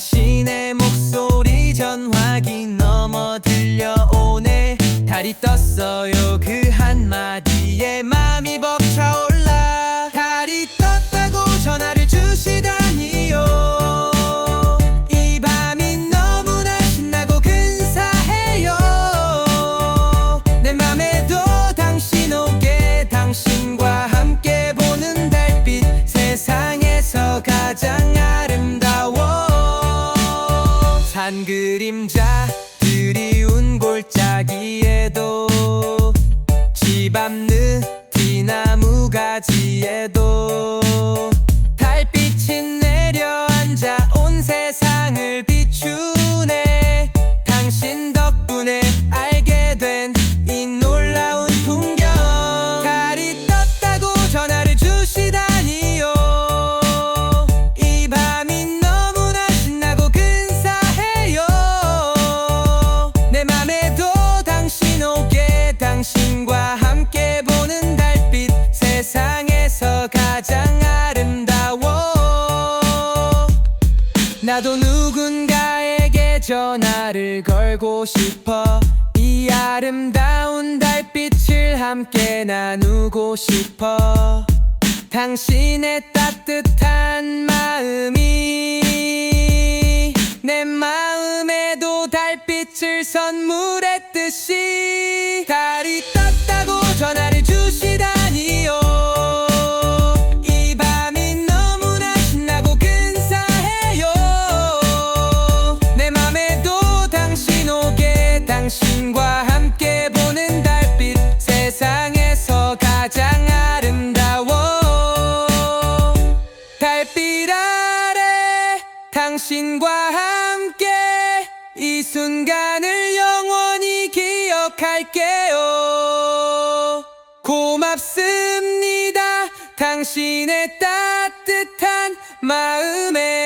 당신의 목소리 전화기 넘어 들려오네 달이 떴어요. 그 산 그림자들이 운 골짜기에도 집앞 늪이 나무 가지에도 나도 누군가에게 전화를 걸고 싶어. 이 아름다운 달빛을 함께 나누고 싶어. 당신의 따뜻한 마음이 내 마음에도 달빛을 선물했듯이 달이 떴 당신과 함께 보는 달빛 세상에서 가장 아름다워. 달빛 아래 당신과 함께 이 순간을 영원히 기억할게요. 고맙습니다. 당신의 따뜻한 마음에